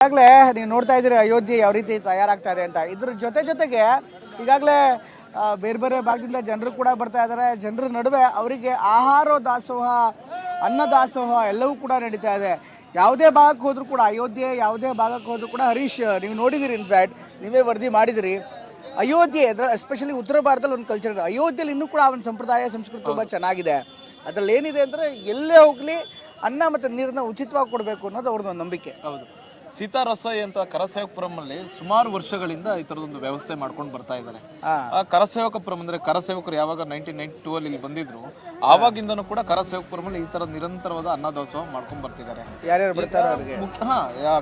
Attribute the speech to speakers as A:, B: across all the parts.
A: ಈಗಾಗಲೇ ನೀವು ನೋಡ್ತಾ ಇದ್ದೀರಿ ಅಯೋಧ್ಯೆ ಯಾವ ರೀತಿ ತಯಾರಾಗ್ತಾ ಇದೆ ಅಂತ. ಇದ್ರ ಜೊತೆ ಜೊತೆಗೆ ಈಗಾಗಲೇ ಬೇರೆ ಬೇರೆ ಭಾಗದಿಂದ ಜನರು ಕೂಡ ಬರ್ತಾ ಇದ್ದಾರೆ. ಜನರ ನಡುವೆ ಅವರಿಗೆ ಆಹಾರ ದಾಸೋಹ ಅನ್ನ ದಾಸೋಹ ಎಲ್ಲವೂ ಕೂಡ ನಡೀತಾ ಇದೆ. ಯಾವುದೇ ಭಾಗಕ್ಕೆ ಹೋದರೂ ಕೂಡ ಅಯೋಧ್ಯೆ ಯಾವುದೇ ಭಾಗಕ್ಕೆ ಹೋದರೂ ಕೂಡ ಹರೀಶ್ ನೀವು ನೋಡಿದಿರಿ ಇನ್ಫ್ಯಾಕ್ಟ್ ನೀವೇ ವರದಿ ಮಾಡಿದಿರಿ. ಅಯೋಧ್ಯೆ ಎಸ್ಪೆಷಲಿ ಉತ್ತರ ಭಾರತದಲ್ಲಿ ಒಂದು ಕಲ್ಚರ್ ಇದೆ. ಅಯೋಧ್ಯೆಯಲ್ಲಿ ಇನ್ನೂ ಕೂಡ ಒಂದು ಸಂಪ್ರದಾಯ ಸಂಸ್ಕೃತಿ ತುಂಬ ಚೆನ್ನಾಗಿದೆ. ಅದರಲ್ಲಿ ಏನಿದೆ ಅಂದರೆ ಎಲ್ಲೇ ಹೋಗಲಿ ಅನ್ನ ಮತ್ತು ನೀರನ್ನ ಉಚಿತವಾಗಿ ಕೊಡಬೇಕು ಅನ್ನೋದು ಅವ್ರದ್ದು ಒಂದು ನಂಬಿಕೆ.
B: ಹೌದು. ಸೀತಾ ರಸೋಯಿ ಅಂತ ಕರಸೇವಕಪುರಂ ಅಲ್ಲಿ ಸುಮಾರು ವರ್ಷಗಳಿಂದ ಈ ತರದೊಂದು ವ್ಯವಸ್ಥೆ ಮಾಡ್ಕೊಂಡು ಬರ್ತಾ ಇದ್ದಾರೆ. ಆ ಕರಸೇವಕಪುರಂ ಅಂದ್ರೆ ಕರಸೇವಕರು ಯಾವಾಗ ನೈನ್ಟೀನ್ ನೈನ್ಟಿ ಟೂ ಅಲ್ಲಿ ಇಲ್ಲಿ ಬಂದಿದ್ರು ಆವಾಗಿಂದನೂ ಕೂಡ ಕರಸೇವಕಪುರಂ ಅಲ್ಲಿ ಈ ತರ ನಿರಂತರವಾದ ಅನ್ನದಾಸೋಹ ಮಾಡ್ಕೊಂಡು ಬರ್ತಿದ್ದಾರೆ. ಹಾ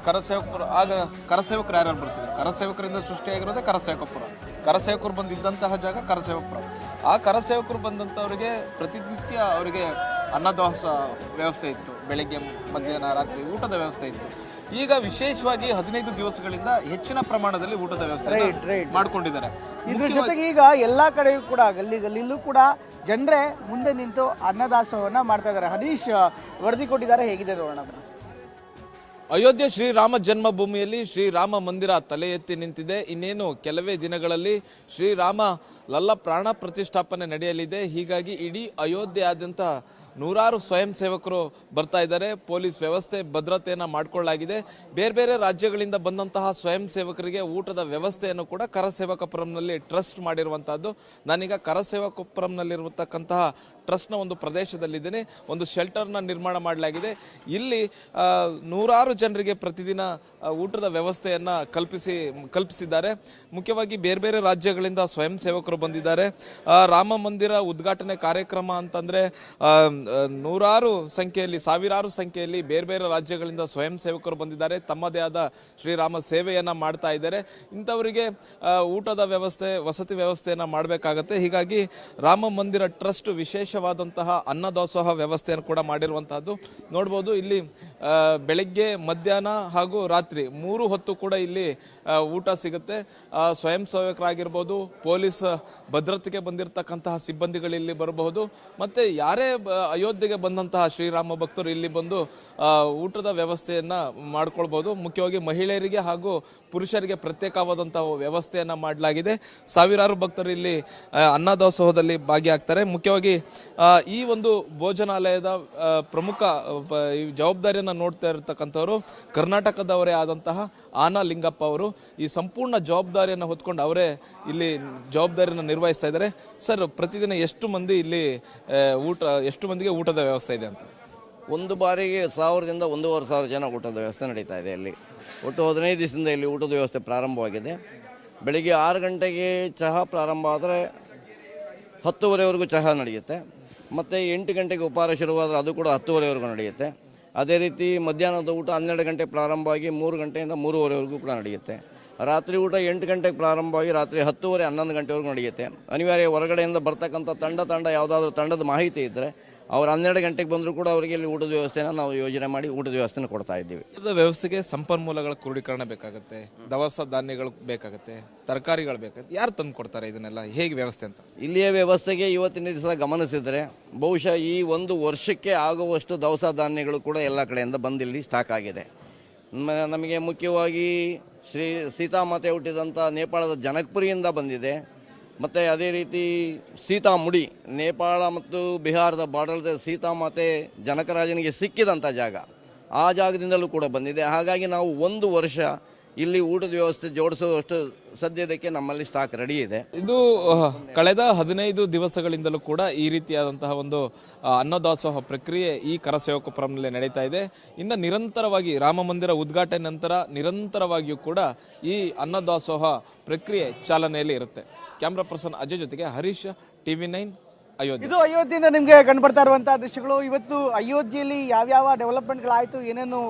B: ಕರಸೇವಕಪುರ ಆಗ ಕರಸೇವಕರು ಯಾರ್ಯಾರು ಬರ್ತಿದ್ರು ಕರಸೇವಕರಿಂದ ಸೃಷ್ಟಿಯಾಗಿರೋದೇ ಕರಸೇವಕಪುರ. ಕರಸೇವಕರು ಬಂದಿದ್ದಂತಹ ಜಾಗ ಕರಸೇವಕಪುರ. ಆ ಕರಸೇವಕರು ಬಂದಂಥವ್ರಿಗೆ ಪ್ರತಿನಿತ್ಯ ಅವರಿಗೆ ಅನ್ನದಾಸ ವ್ಯವಸ್ಥೆ ಇತ್ತು. ಬೆಳಿಗ್ಗೆ ಮಧ್ಯಾಹ್ನ ರಾತ್ರಿ ಊಟದ ವ್ಯವಸ್ಥೆ ಇತ್ತು. ಈಗ ವಿಶೇಷವಾಗಿ ಹದಿನೈದು ದಿವಸಗಳಿಂದ ಹೆಚ್ಚಿನ ಪ್ರಮಾಣದಲ್ಲಿ ಊಟದ ವ್ಯವಸ್ಥೆ. ಮಾಡ್ಕೊಂಡಿದ್ದಾರೆ
A: ಇದ್ರ ಜೊತೆಗೆ ಈಗ ಎಲ್ಲಾ ಕಡೆಯೂ ಕೂಡ ಗಲ್ಲಿ ಗಲ್ಲಿಲೂ ಕೂಡ ಜನರೇ ಮುಂದೆ ನಿಂತು ಅನ್ನದಾಸೋಹವನ್ನ ಮಾಡ್ತಾ ಇದ್ದಾರೆ ಹರೀಶ್ ವರದಿ ಕೊಟ್ಟಿದ್ದಾರೆ ಹೇಗಿದೆ ನೋಡೋಣ.
B: ಅಯೋಧ್ಯೆ ಶ್ರೀರಾಮ ಜನ್ಮಭೂಮಿಯಲ್ಲಿ ಶ್ರೀರಾಮ ಮಂದಿರ ತಲೆ ಎತ್ತಿ ನಿಂತಿದೆ. ಇನ್ನೇನು ಕೆಲವೇ ದಿನಗಳಲ್ಲಿ ಶ್ರೀರಾಮ ಲಲ್ಲ ಪ್ರಾಣ ಪ್ರತಿಷ್ಠಾಪನೆ ನಡೆಯಲಿದೆ. ಹೀಗಾಗಿ ಇಡೀ ಅಯೋಧ್ಯೆಯಾದ್ಯಂತ ನೂರಾರು ಸ್ವಯಂ ಸೇವಕರು ಬರ್ತಾ ಇದ್ದಾರೆ. ಪೊಲೀಸ್ ವ್ಯವಸ್ಥೆ ಭದ್ರತೆಯನ್ನು ಮಾಡಿಕೊಳ್ಳಲಾಗಿದೆ. ಬೇರೆ ಬೇರೆ ರಾಜ್ಯಗಳಿಂದ ಬಂದಂತಹ ಸ್ವಯಂ ಸೇವಕರಿಗೆ ಊಟದ ವ್ಯವಸ್ಥೆಯನ್ನು ಕೂಡ ಕರಸೇವಕಪುರಂನಲ್ಲಿ ಟ್ರಸ್ಟ್ ಮಾಡಿರುವಂತಹದ್ದು. ನಾನೀಗ ಕರಸೇವಕಪುರಂನಲ್ಲಿರತಕ್ಕಂತಹ ಟ್ರಸ್ಟ್ನ ಒಂದು ಪ್ರದೇಶದಲ್ಲಿದ್ದೇನೆ. ಒಂದು ಶೆಲ್ಟರ್ನ ನಿರ್ಮಾಣ ಮಾಡಲಾಗಿದೆ. ಇಲ್ಲಿ ನೂರಾರು ಜನರಿಗೆ ಪ್ರತಿದಿನ ಊಟದ ವ್ಯವಸ್ಥೆಯನ್ನು ಕಲ್ಪಿಸಿ, ಕಲ್ಪಿಸಿದ್ದಾರೆ. ಮುಖ್ಯವಾಗಿ ಬೇರೆ ಬೇರೆ ರಾಜ್ಯಗಳಿಂದ ಸ್ವಯಂ ಸೇವಕರು ಬಂದಿದ್ದಾರೆ. ರಾಮ ಮಂದಿರ ಉದ್ಘಾಟನೆ ಕಾರ್ಯಕ್ರಮ ಅಂತಂದರೆ ನೂರಾರು ಸಂಖ್ಯೆಯಲ್ಲಿ, ಸಾವಿರಾರು ಸಂಖ್ಯೆಯಲ್ಲಿ ಬೇರೆ ಬೇರೆ ರಾಜ್ಯಗಳಿಂದ ಸ್ವಯಂ ಸೇವಕರು ಬಂದಿದ್ದಾರೆ. ತಮ್ಮದೇ ಆದ ಶ್ರೀರಾಮ ಸೇವೆಯನ್ನು ಮಾಡ್ತಾ ಇದ್ದಾರೆ. ಇಂಥವರಿಗೆ ಊಟದ ವ್ಯವಸ್ಥೆ, ವಸತಿ ವ್ಯವಸ್ಥೆಯನ್ನು ಮಾಡಬೇಕಾಗತ್ತೆ. ಹೀಗಾಗಿ ರಾಮ ಮಂದಿರ ಟ್ರಸ್ಟ್ ವಿಶೇಷವಾದಂತಹ ಅನ್ನದಾಸೋಹ ವ್ಯವಸ್ಥೆಯನ್ನು ಕೂಡ ಮಾಡಿರುವಂತಹದ್ದು. ನೋಡ್ಬೋದು ಇಲ್ಲಿ ಬೆಳಗ್ಗೆ, ಮಧ್ಯಾಹ್ನ ಹಾಗೂ ರಾತ್ರಿ ಮೂರು ಹೊತ್ತು ಕೂಡ ಇಲ್ಲಿ ಊಟ ಸಿಗುತ್ತೆ. ಸ್ವಯಂ ಸೇವಕರಾಗಿರ್ಬೋದು, ಪೊಲೀಸ್ ಭದ್ರತೆಗೆ ಬಂದಿರತಕ್ಕಂತಹ ಸಿಬ್ಬಂದಿಗಳು ಇಲ್ಲಿ ಬರಬಹುದು. ಮತ್ತೆ ಯಾರೇ ಅಯೋಧ್ಯೆಗೆ ಬಂದಂತಹ ಶ್ರೀರಾಮ ಭಕ್ತರು ಇಲ್ಲಿ ಬಂದು ಊಟದ ವ್ಯವಸ್ಥೆಯನ್ನು ಮಾಡ್ಕೊಳ್ಬೋದು. ಮುಖ್ಯವಾಗಿ ಮಹಿಳೆಯರಿಗೆ ಹಾಗೂ ಪುರುಷರಿಗೆ ಪ್ರತ್ಯೇಕವಾದಂತಹ ವ್ಯವಸ್ಥೆಯನ್ನು ಮಾಡಲಾಗಿದೆ. ಸಾವಿರಾರು ಭಕ್ತರು ಇಲ್ಲಿ ಅನ್ನದಾಸೋಹದಲ್ಲಿ ಭಾಗಿಯಾಗ್ತಾರೆ. ಮುಖ್ಯವಾಗಿ ಈ ಒಂದು ಭೋಜನಾಲಯದ ಪ್ರಮುಖ ಜವಾಬ್ದಾರಿಯನ್ನು ನೋಡ್ತಾ ಇರತಕ್ಕಂಥವರು ಕರ್ನಾಟಕದವರೇ ಆದಂತಹ ಆನಾ ಲಿಂಗಪ್ಪ ಅವರು. ಈ ಸಂಪೂರ್ಣ ಜವಾಬ್ದಾರಿಯನ್ನು ಹೊತ್ಕೊಂಡು ಅವರೇ ಇಲ್ಲಿ ಜವಾಬ್ದಾರಿಯನ್ನು ನಿರ್ವಹಿಸ್ತಾ ಇದ್ದಾರೆ. ಸರ್, ಪ್ರತಿದಿನ ಎಷ್ಟು ಮಂದಿ ಇಲ್ಲಿ ಊಟ, ಎಷ್ಟು ಮಂದಿಗೆ ಊಟದ ವ್ಯವಸ್ಥೆ ಇದೆ ಅಂತ?
C: ಒಂದು ಬಾರಿಗೆ ಸಾವಿರದಿಂದ ಒಂದೂವರೆ ಸಾವಿರ ಜನ ಊಟದ ವ್ಯವಸ್ಥೆ ನಡೀತಾ ಇದೆ ಇಲ್ಲಿ. ಒಟ್ಟು ಹದಿನೈದು ದಿವಸದಿಂದ ಇಲ್ಲಿ ಊಟದ ವ್ಯವಸ್ಥೆ ಪ್ರಾರಂಭವಾಗಿದೆ. ಬೆಳಿಗ್ಗೆ ಆರು ಗಂಟೆಗೆ ಚಹಾ ಪ್ರಾರಂಭ ಆದರೆ ಹತ್ತುವರೆವರೆಗೂ ಚಹಾ ನಡೆಯುತ್ತೆ. ಮತ್ತು ಎಂಟು ಗಂಟೆಗೆ ಉಪಹಾರ ಶುರುವಾದರೆ ಅದು ಕೂಡ ಹತ್ತುವರೆವರೆಗೂ ನಡೆಯುತ್ತೆ. ಅದೇ ರೀತಿ ಮಧ್ಯಾಹ್ನದ ಊಟ ಹನ್ನೆರಡು ಗಂಟೆ ಪ್ರಾರಂಭವಾಗಿ ಮೂರು ಗಂಟೆಯಿಂದ ಮೂರುವರೆವರೆಗೂ ಕೂಡ ನಡೆಯುತ್ತೆ. ರಾತ್ರಿ ಊಟ ಎಂಟು ಗಂಟೆಗೆ ಪ್ರಾರಂಭವಾಗಿ ರಾತ್ರಿ ಹತ್ತುವರೆ ಹನ್ನೊಂದು ಗಂಟೆವರೆಗೂ ನಡೆಯುತ್ತೆ. ಅನಿವಾರ್ಯ ಹೊರಗಡೆಯಿಂದ ಬರ್ತಕ್ಕಂಥ ತಂಡ ತಂಡ ಯಾವುದಾದ್ರೂ ತಂಡದ ಮಾಹಿತಿ ಇದ್ದರೆ ಅವ್ರು ಹನ್ನೆರಡು ಗಂಟೆಗೆ ಬಂದರೂ ಕೂಡ ಅವರಿಗೆ ಇಲ್ಲಿ ಊಟದ ವ್ಯವಸ್ಥೆನ ನಾವು ಯೋಜನೆ ಮಾಡಿ ಊಟದ ವ್ಯವಸ್ಥೆನ ಕೊಡ್ತಾ ಇದ್ದೀವಿ.
B: ಊಟದ ವ್ಯವಸ್ಥೆಗೆ ಸಂಪನ್ಮೂಲಗಳ ಕ್ರೋಢೀಕರಣ ಬೇಕಾಗುತ್ತೆ ದವಸ ಧಾನ್ಯಗಳು ಬೇಕಾಗುತ್ತೆ ತರಕಾರಿಗಳು ಬೇಕಾಗುತ್ತೆ ಯಾರು ತಂದು ಕೊಡ್ತಾರೆ ಇದನ್ನೆಲ್ಲ? ಹೇಗೆ ವ್ಯವಸ್ಥೆ ಅಂತ?
C: ಇಲ್ಲಿಯ ವ್ಯವಸ್ಥೆಗೆ ಇವತ್ತಿನ ದಿವಸ ಗಮನಿಸಿದರೆ ಬಹುಶಃ ಈ ಒಂದು ವರ್ಷಕ್ಕೆ ಆಗುವಷ್ಟು ದವಸ ಧಾನ್ಯಗಳು ಕೂಡ ಎಲ್ಲ ಕಡೆಯಿಂದ ಬಂದಿಲ್ಲಿ ಸ್ಟಾಕ್ ಆಗಿದೆ. ನಮಗೆ ಮುಖ್ಯವಾಗಿ ಶ್ರೀ ಸೀತಾಮಾತೆ ಹುಟ್ಟಿದಂಥ ನೇಪಾಳದ ಜನಕ್ಪುರಿಯಿಂದ ಬಂದಿದೆ. ಮತ್ತು ಅದೇ ರೀತಿ ಸೀತಾಮುಡಿ, ನೇಪಾಳ ಮತ್ತು ಬಿಹಾರದ ಬಾರ್ಡರ್ ಸೀತಾಮಾತೆ ಜನಕರಾಜನಿಗೆ ಸಿಕ್ಕಿದಂಥ ಜಾಗ. ಆ ಜಾಗದಿಂದಲೂ ಕೂಡ ಬಂದಿದೆ. ಹಾಗಾಗಿ ನಾವು ಒಂದು ವರ್ಷ ಇಲ್ಲಿ ಊಟದ ವ್ಯವಸ್ಥೆ ಜೋಡಿಸುವಷ್ಟು ಸದ್ಯದಕ್ಕೆ ನಮ್ಮಲ್ಲಿ ಸ್ಟಾಕ್ ರೆಡಿ ಇದೆ.
B: ಇದು ಕಳೆದ ಹದಿನೈದು ದಿವಸಗಳಿಂದಲೂ ಕೂಡ ಈ ರೀತಿಯಾದಂತಹ ಒಂದು ಅನ್ನದಾಸೋಹ ಪ್ರಕ್ರಿಯೆ ಈ ಕರಸೇವಕಪುರಂನಲ್ಲಿ ನಡೀತಾ ಇದೆ. ಇನ್ನು ನಿರಂತರವಾಗಿ ರಾಮ ಮಂದಿರ ಉದ್ಘಾಟನೆ ನಂತರ ನಿರಂತರವಾಗಿಯೂ ಕೂಡ ಈ ಅನ್ನದಾಸೋಹ ಪ್ರಕ್ರಿಯೆ ಚಾಲನೆಯಲ್ಲಿ ಇರುತ್ತೆ. ಕ್ಯಾಮ್ರಾ ಪರ್ಸನ್ ಅಜಯ್ ಜೊತೆಗೆ ಹರೀಶ್, ಟಿವಿ ನೈನ್, ಅಯೋಧ್ಯೆ.
A: ಇದು ಅಯೋಧ್ಯೆಯಿಂದ ನಿಮಗೆ ಕಂಡುಬರ್ತಾ ಇರುವಂತಹ ದೃಶ್ಯಗಳು. ಇವತ್ತು ಅಯೋಧ್ಯೆಯಲ್ಲಿ ಯಾವ್ಯಾವ ಡೆವಲಪ್ಮೆಂಟ್ಗಳಾಯಿತು ಏನೇನು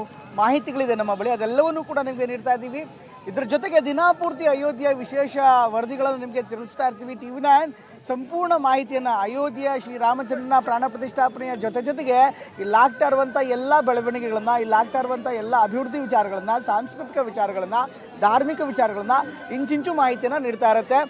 A: ಮಾಹಿತಿಗಳಿದೆ ನಮ್ಮ ಬಳಿ, ಅದೆಲ್ಲವನ್ನೂ ಕೂಡ ನಿಮಗೆ ನೀಡ್ತಾ ಇದ್ದೀವಿ. ಇದ್ರ ಜೊತೆಗೆ ದಿನಾಪೂರ್ತಿ ಅಯೋಧ್ಯೆಯ ವಿಶೇಷ ವರದಿಗಳನ್ನು ನಿಮಗೆ ತಿಳಿಸ್ತಾ ಇರ್ತೀವಿ. ಟಿವಿ ನೈನ್ ಸಂಪೂರ್ಣ ಮಾಹಿತಿಯನ್ನು ಅಯೋಧ್ಯೆಯ ಶ್ರೀರಾಮಚಂದ್ರನ ಪ್ರಾಣ ಪ್ರತಿಷ್ಠಾಪನೆಯ ಜೊತೆ ಜೊತೆಗೆ ಇಲ್ಲಾಗ್ತಾ ಇರುವಂಥ ಎಲ್ಲ ಬೆಳವಣಿಗೆಗಳನ್ನು ಇಲ್ಲಾಗ್ತಾ ಇರುವಂಥ ಎಲ್ಲ ಅಭಿವೃದ್ಧಿ ವಿಚಾರಗಳನ್ನು, ಸಾಂಸ್ಕೃತಿಕ ವಿಚಾರಗಳನ್ನು, ಧಾರ್ಮಿಕ ವಿಚಾರಗಳನ್ನು ಇಂಚಿಂಚು ಮಾಹಿತಿಯನ್ನು ನೀಡ್ತಾ ಇರುತ್ತೆ.